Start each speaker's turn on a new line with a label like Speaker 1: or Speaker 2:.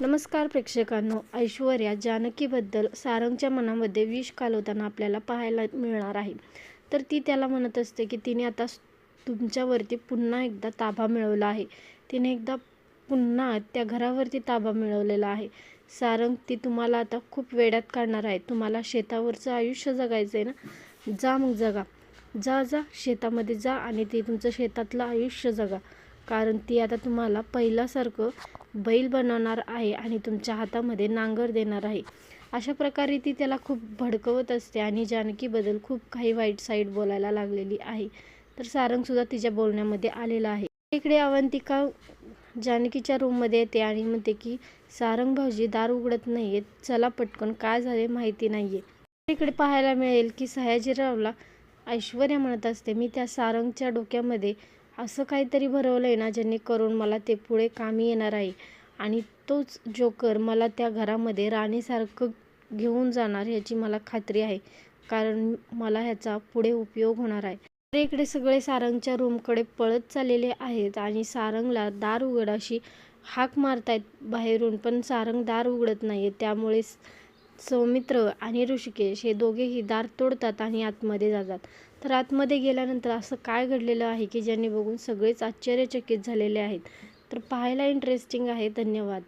Speaker 1: नमस्कार प्रेक्षकांनो ऐश्वर्या जानकीबद्दल सारंगच्या मनामध्ये विष कालवताना आपल्याला पाहायला मिळणार आहे. तर ती त्याला म्हणत असते की तिने आता तुमच्यावरती पुन्हा एकदा ताबा मिळवला आहे. तिने एकदा पुन्हा त्या घरावरती ताबा मिळवलेला आहे. सारंग ती तुम्हाला आता खूप वेड्यात काढणार आहे. तुम्हाला शेतावरचं आयुष्य जगायचं आहे ना? जा मग जगा. जा जा. शेतामध्ये जा आणि ते तुमचं शेतातलं आयुष्य जगा. कारण ती आता तुम्हाला पहिल्यासारखं बैल बनवणार आहे आणि तुमच्या हातामध्ये नांगर देणार आहे. अशा प्रकारे ती त्याला खूप भडकवत असते आणि जानकीबद्दल खूप काही वाईट साईड बोलायला लागलेली आहे. तर सारंगसुद्धा तिच्या बोलण्यामध्ये आलेला आहे. इकडे अवंतिका जानकीच्या रूममध्ये येते आणि म्हणते की सारंग भाऊजी दार उघडत नाही आहेत चला पटकन काय झाले माहिती नाही आहे इकडे पाहायला मिळेल की सयाजीरावला ऐश्वर्या म्हणत असते मी त्या सारंगच्या डोक्यामध्ये असं काहीतरी भरवलं आहे ना जेणेकरून मला ते पुढे कामी येणार आहे. आणि तोच जोकर मला त्या घरामध्ये राणीसारखं घेऊन जाणार ह्याची मला खात्री आहे. कारण मला ह्याचा पुढे उपयोग होणार आहे. तर इकडे सगळे सारंगच्या रूमकडे पळत चाललेले आहेत आणि सारंगला दार उघडाशी हाक मारतायत बाहेरून. पण सारंग दार उघडत नाही आहे त्यामुळे सौमित्र आणि ऋषिकेश हे दोघेही दार तोडतात आणि आतमध्ये जातात. तर आतमध्ये गेल्यानंतर असं काय घडलेलं आहे की ज्यांनी बघून सगळेच आश्चर्यचकित झालेले आहेत? तर पाहायला इंटरेस्टिंग आहे. धन्यवाद.